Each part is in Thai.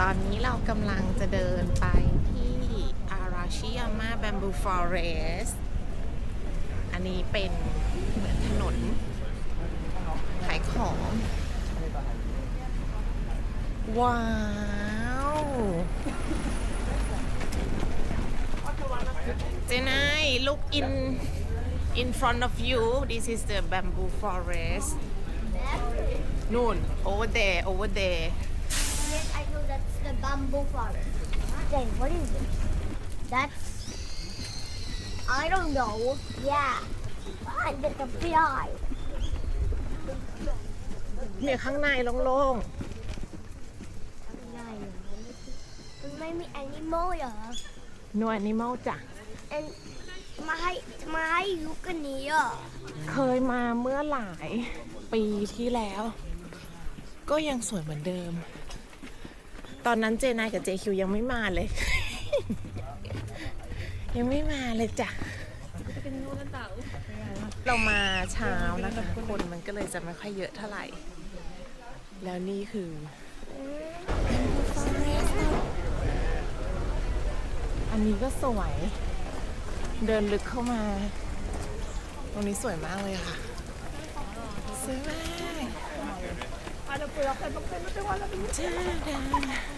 ตอนนี้เรากำลังจะเดินไปที่อาราชิยาม่าแบมบูฟอเรสอันนี้เป็นเหมือนถนนขายของ ว้าว เจนาย look in in front of you this is the bamboo forest นู่น over there over there Yes, I know that's the bamboo forest. Then what is it? That's I don't know. Yeah. I get the fly. เนี่ยข้างในโล่งมันไม่มี animal เหรอๆ no animal จ้ะ And มาให้มาให้ยุกันนี้อะเคยมาเมื่อหลายปีที่แล้ว ก็ยังสวยเหมือนเดิม ตอนนั้นเจนายกับเจคิวยังไม่มาเลย ยังไม่มาเลยจ้ะเรามาเช้านะคะคนมันก็เลยจะไม่ค่อยเยอะเท่าไหร่ แล้วนี่คืออันนี้ก็สวย เดินลึกเข้ามา ตรงนี้สวยมากเลยค่ะ สวยมากจ้าดา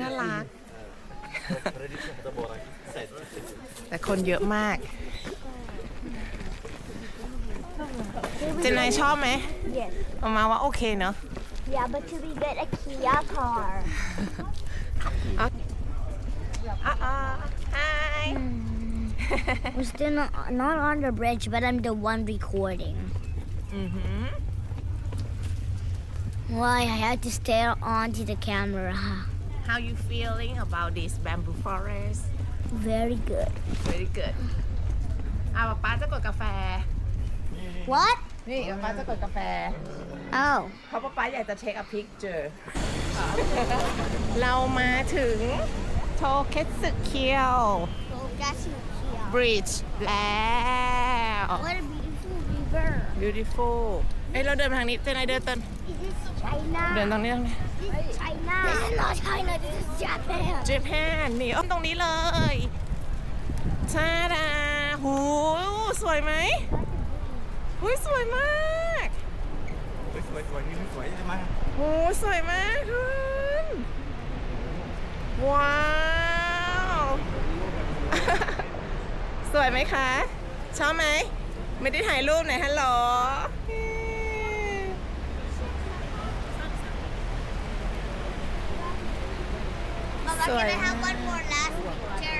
น่ารัก แต่คนเยอะมาก เจนายชอบไหม Yes ออกมาว่าโอเคเนาะ Yeah but to be get a Kia car อะอะ hi We're still not, not on the bridge but I'm the one recording อือหือ Why I had to stare onto the camera how you feeling about this bamboo forest Very good very good อะป๊าป๊าจะกดกาแฟ What? นี่ป๊าป๊าจะกดกาแฟ Oh เพราะป๊าป๊าอยากจะเทคอพิกเจอเรามาถึงโทเคสึเคียว Oh that's Kia บริดจ์แล้ว What a beautiful river beautiful เอ้ยเราเดินไปทางนี้เจนายเดินเต้น This is China เดินตรงนี้ตรงนี้ This is China This is not China This is Japan เจแปนนี่อ้อมตรงนี้เลยชาดาหูสวยไหมหูยสวยมากสวยสวยนี่สวยใช่ไหมโหสวยมากคุณว้าว สวยไหมคะ ชอบไหม ไม่ได้ถ่ายรูปไหนฮัลโหล Mama, Sorry. can I have one more last